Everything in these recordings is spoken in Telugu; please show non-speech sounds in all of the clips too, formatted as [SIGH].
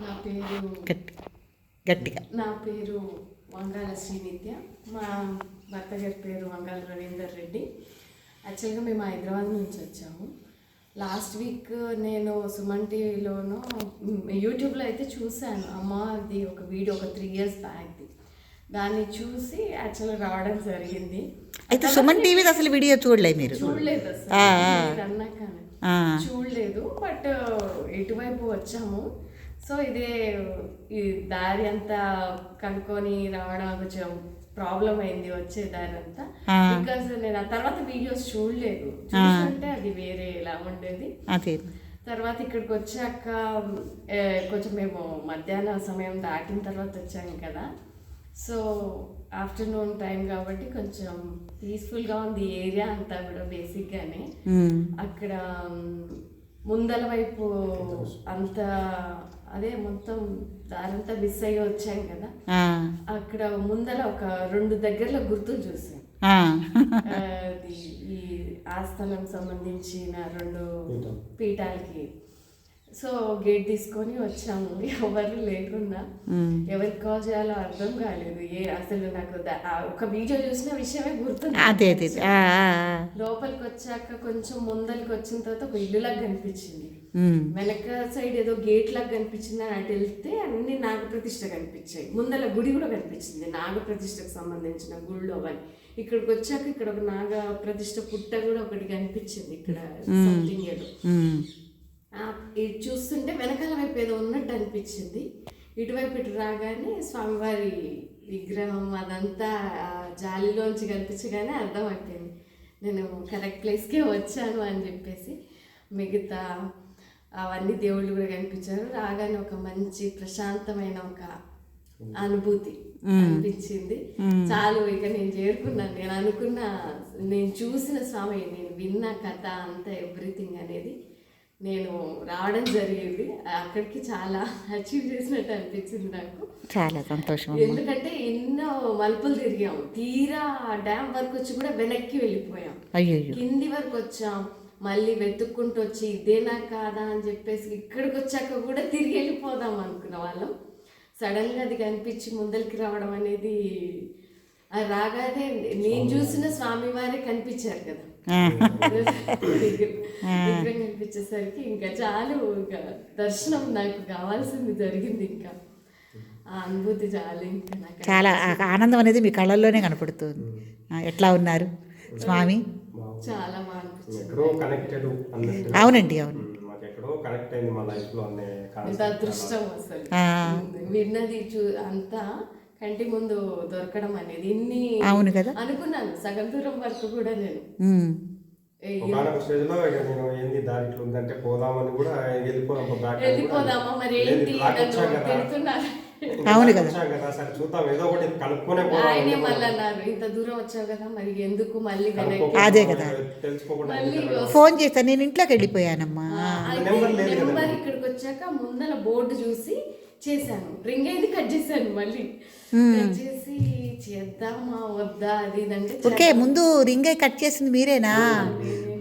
నా పేరు గట్టి గట్టిగా. నా పేరు వంగాల శ్రీనిత్య. మా భర్త గారి పేరు వంగాల రవీందర్ రెడ్డి. యాక్చువల్గా మేము హైదరాబాద్ నుంచి వచ్చాము. లాస్ట్ వీక్ నేను సుమన్ టీవీలోను యూట్యూబ్లో అయితే చూశాను. అమ్మ అది ఒక వీడియో ఒక త్రీ ఇయర్స్ బ్యాక్ది దాన్ని చూసి యాక్చువల్గా రావడం జరిగింది. అయితే సుమన్ టీవీ అసలు వీడియో చూడలే మీరు? చూడలేదు అసలు. ఆ, చూడలేదు. బట్ ఇటువైపు వచ్చాము. సో ఇదే ఈ దారి అంతా కనుక్కొని రావడం కొంచెం ప్రాబ్లం అయింది వచ్చే దారి అంతా. బికాస్ నేను ఆ తర్వాత వీడియోస్ చూడలేదు. చూస్తుంటే అది వేరే ఎలా ఉండేది. తర్వాత ఇక్కడికి వచ్చాక కొంచెం మేము మధ్యాహ్నం సమయం దాటిన తర్వాత వచ్చాం కదా. సో ఆఫ్టర్నూన్ టైం కాబట్టి కొంచెం పీస్ఫుల్గా ఉంది ఏరియా అంతా కూడా బేసిక్గానే. అక్కడ ముందల వైపు అంత అదే మొత్తం దారంతా మిస్ అయ్యి వచ్చాం కదా. ఆ, అక్కడ ముందల ఒక రెండు దగ్గరలో గుర్తులు చూసాం. ఆ, ఆ, అది ఈ ఆస్థానం సంబంధించిన రెండు పీఠాలకి. సో గేట్ తీసుకొని వచ్చాము. ఎవరు లేకుండా ఎవరికి కాల్ చేయాలో అర్థం కాలేదు. ఏ అసలు నాకు ఒక వీడియో చూసిన విషయమే గుర్తుంది. అదే అదే లోపలికి వచ్చాక కొంచెం ముందరికి వచ్చిన తర్వాత ఒక ఇల్లులాగా కనిపించింది. ఉమ్, వెనక సైడ్ ఏదో గేట్ లాగా కనిపించింది అని అటు వెళ్తే అన్ని నాగప్రతిష్ఠ కనిపించాయి. ముందల గుడి కూడా కనిపించింది. నాగప్రతిష్ఠకు సంబంధించిన గుళ్ళు అవన్నీ. ఇక్కడికి వచ్చాక ఇక్కడ ఒక నాగ ప్రతిష్ఠ పుట్ట కూడా ఒకటి కనిపించింది. ఇక్కడ సంథింగ్ ఏదో. ఇది చూస్తుంటే వెనకాల వైపు ఏదో ఉన్నట్టు అనిపించింది. ఇటువైపు ఇటు రాగానే స్వామివారి విగ్రహం అదంతా జాలిలోంచి కనిపించగానే అర్థమైపోయింది. నేను కరెక్ట్ ప్లేస్కే వచ్చాను అని చెప్పేసి మిగతా అవన్నీ దేవుళ్ళు కూడా కనిపించారు. రాగానే ఒక మంచి ప్రశాంతమైన ఒక అనుభూతి అనిపించింది. చాలు ఇక నేను చేరుకున్నాను. నేను అనుకున్న నేను చూసిన స్వామి నేను విన్న కథ అంతా ఎవ్రీథింగ్ అనేది నేను రావడం జరిగింది. అక్కడికి చాలా అచీవ్ చేసినట్టు అనిపించింది నాకు. చాలా సంతోషం. ఎందుకంటే ఎన్నో మలుపులు తిరిగాం తీరా డ్యామ్ వరకు వచ్చి కూడా వెనక్కి వెళ్ళిపోయాం. అయ్యయ్యో. కింది వరకు వచ్చాం. మళ్ళీ వెతుక్కుంటూ వచ్చి ఇదేనా కాదా? అని చెప్పేసి ఇక్కడికి వచ్చాక కూడా తిరిగి వెళ్ళిపోదాం అనుకున్న వాళ్ళం. సడన్గా అది కనిపించి ముందరికి రావడం అనేది ఆ రాగానే నేను చూసిన స్వామి వారే కనిపించారు కదా. విగ్రహం [LAUGHS] కనిపించేసరికి ఇంకా చాలు ఇంకా దర్శనం నాకు కావాల్సింది జరిగింది ఇంకా. ఆ అనుభూతి చాలు ఇంకా నాకు. చాలా ఆనందం అనేది మీ కళ్ళల్లోనే కనపడుతుంది. ఎట్లా ఉన్నారు స్వామి? చాలా బాగా అవునండి అవును. ఉమ్, మాకు ఎక్కడో కనెక్ట్ అయింది మా లైఫ్లో అనే అదృష్టం అసలు. విన్నది చూ అంతా కంటి ముందు దొరకడం అనేది ఇన్ని అవును కదా. అనుకున్నాను. సగం దూరం వరకు కూడా నేను. ఉమ్, ఏ, ఒకనొక స్టేజ్లో ఇక నేను ఏంది దారి ఇట్లా ఉందంటే పోదామని కూడా వెళ్ళిపోదాం బ్యాక్ వెళ్ళిపోదామా? మరి ఏంటి? అవును కదా. సరే చూద్దాం. ఏదో ఒకటి కనుక్కొనే పోదాం. ఆయనే మళ్ళీ అన్నారు ఇంత దూరం వచ్చావు కదా మరి ఎందుకు మళ్ళీ అదే కదా. ఫోన్ చేస్తాను నేను ఇంట్లోకి వెళ్ళిపోయానమ్మా. నెంబర్ ఇక్కడికి వచ్చాక ముందర బోర్డు చూసి చేశాను. రింగ్ అయింది కట్ చేశాను మళ్ళీ. కట్ చేసి చేద్దామా వద్దా అది ఓకే ముందు రింగ్ అయి కట్ చేసింది మీరేనా?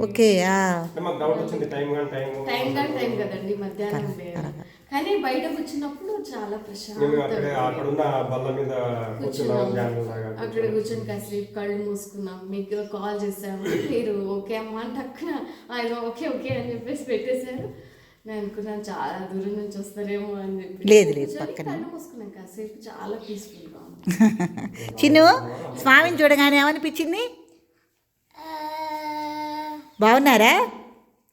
ఓకే ఆ. అంటే మాకు డౌట్ వచ్చింది టైం కానీ టైం టైం కదండి మధ్యాహ్నం వేళ. కానీ బయట కూర్చున్నప్పుడు చాలా మేము ప్రశాంతంగా అక్కడే అక్కడ ఉన్న బల్ల మీద కూర్చున్నాం ధ్యానం లాగా అక్కడ కూర్చొని కాసేపు కళ్ళు మూసుకున్నాం. మీకు కాల్ చేసాము మీరు ఓకే అమ్మా అంటే అక్కడ ఆయన ఓకే ఓకే అని చెప్పేసి పెట్టేశారు. నేను అనుకున్నాను చాలా దూరం నుంచి వస్తారేమో అని చెప్పి. లేదు, లేదు, పక్కనే. కళ్ళు మూసుకున్నాం కాసేపు చాలా పీస్ఫుల్గా ఉంది [LAUGHS] చిన్ను స్వామిని చూడగానే ఏమనిపించింది? బాగున్నారా?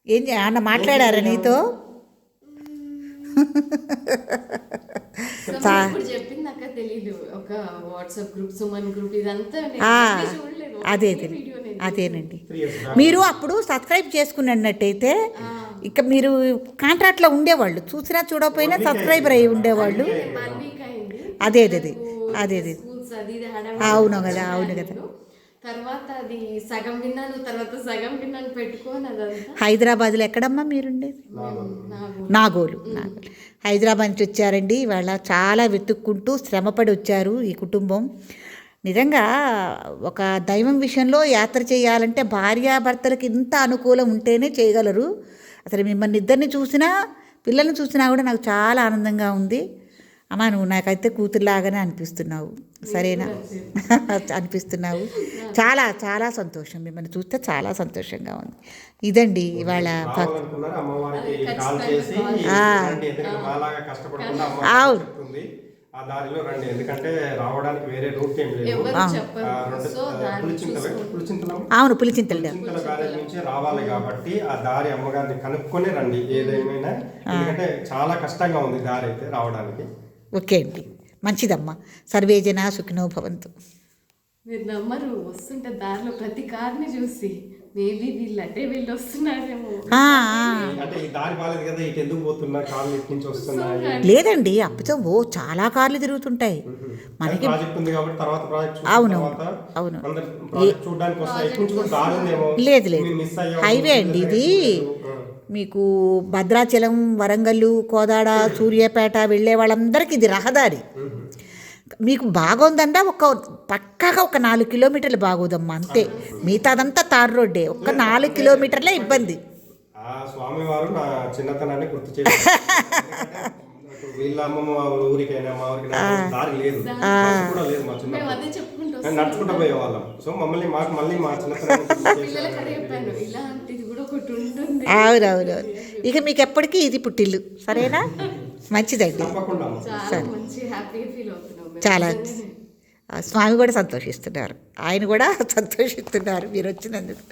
ఏం ఏమన్నా మాట్లాడారా నీతో? చెప్పింది నాకు తెలియదు ఒక వాట్సాప్ గ్రూప్ సుమన్ గ్రూప్ ఇదంతా నేను ఆ, అన్నీ చూడలేదు. అదే అదేనండి. మీరు అప్పుడు సబ్స్క్రైబ్ చేసుకున్నట్టయితే ఇక మీరు కాంట్రాక్ట్లో ఉండేవాళ్ళు. చూసినా చూడకపోయినా సబ్స్క్రైబర్ అయ్యి ఉండేవాళ్ళు. అదే అదే అదే. అదే అవును కదా, అవును కదా. తర్వాత అది సగం విన్నాను తర్వాత సగం విన్నాను పెట్టుకోని అదంతా. హైదరాబాద్లో ఎక్కడమ్మా మీరుండేది? నాగోలు. నాగోలు. హైదరాబాద్ నుంచి వచ్చారండి. ఇవాళ చాలా వెతుక్కుంటూ శ్రమపడి వచ్చారు ఈ కుటుంబం. నిజంగా ఒక దైవం విషయంలో యాత్ర చేయాలంటే భార్యాభర్తలకు ఇంత అనుకూలం ఉంటేనే చేయగలరు. అసలు మిమ్మల్ని ఇద్దరిని చూసినా పిల్లల్ని చూసినా కూడా నాకు చాలా ఆనందంగా ఉంది. అమ్మా నువ్వు నాకైతే కూతురులాగానే అనిపిస్తున్నావు. సరేనా? [LAUGHS] అనిపిస్తున్నావు. చాలా చాలా సంతోషం. మిమ్మల్ని చూస్తే చాలా సంతోషంగా ఉంది. ఇదండి ఇవాళ అవును. ఆ దారిలో రండి. ఎందుకంటే రావడానికి వేరే రూట్ ఏం లేదు. పులిచింతలే పులిచింతలం? అవును పులిచింతలు చింతల బ్యారేజ్ నుంచి రావాలి కాబట్టి ఆ దారి అమ్మగారిని కనుక్కొని రండి. ఏదేమైనా. ఎందుకంటే చాలా కష్టంగా ఉంది దారి అయితే రావడానికి. ఓకే అండి. మంచిదమ్మా. సర్వే జన సుఖినో భవంతు. మీరు నమ్మరు వస్తుంటే దారిలో ప్రతి కార్ని చూసి మేబీ వీళ్ళు అటే వీళ్ళు వస్తున్నారేమో. ఆ, ఆ. అంటే ఈ దారి బాగాలేదు కదా ఇటు ఎందుకు పోతున్నా కాళ్ళు ఇటు నుంచి వస్తున్నాయి? లేదండి అప్పతో ఓ చాలా కార్లు తిరుగుతుంటాయి. మనకి ప్రాజెక్ట్ ఉంది కాబట్టి తర్వాత ప్రాజెక్ట్ చూసిన అవును, తర్వాత అవును. లేదు, లేదు. హైవే అండి ఇది. మీకు భద్రాచలం వరంగల్ కోదాడ సూర్యాపేట వెళ్ళే వాళ్ళందరికీ ఇది రహదారి. మీకు బాగుందంటే ఒక పక్కాగా ఒక నాలుగు కిలోమీటర్లు బాగోదమ్మా అంతే. మిగతాదంతా తార్ రోడ్డే. ఒక్క నాలుగు కిలోమీటర్లే ఇబ్బంది. ఆ స్వామి వారు నా చిన్నతనాన్ని గుర్తు [LAUGHS] వీళ్ళ అమ్మమ్మ ఊరికైనా మా దారి లేదు. కూడా లేదు మా నడుచుకుంటూ పోయేవాళ్ళం. సో మమ్మల్ని మాకు మళ్ళీ మా ఇక మీకు ఎప్పటికీ ఇది పుట్టిల్లు. సరేనా? [LAUGHS] మంచిదండి. అమ్మ. చాలా స్వామి కూడా సంతోషిస్తున్నారు. ఆయన కూడా [LAUGHS] సంతోషిస్తున్నారు మీరు వచ్చినందుకు.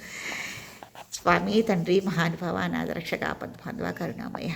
స్వామి తండ్రి మహానుభావ అనాథ కాపద్ బాంధవ కరుణామయ్య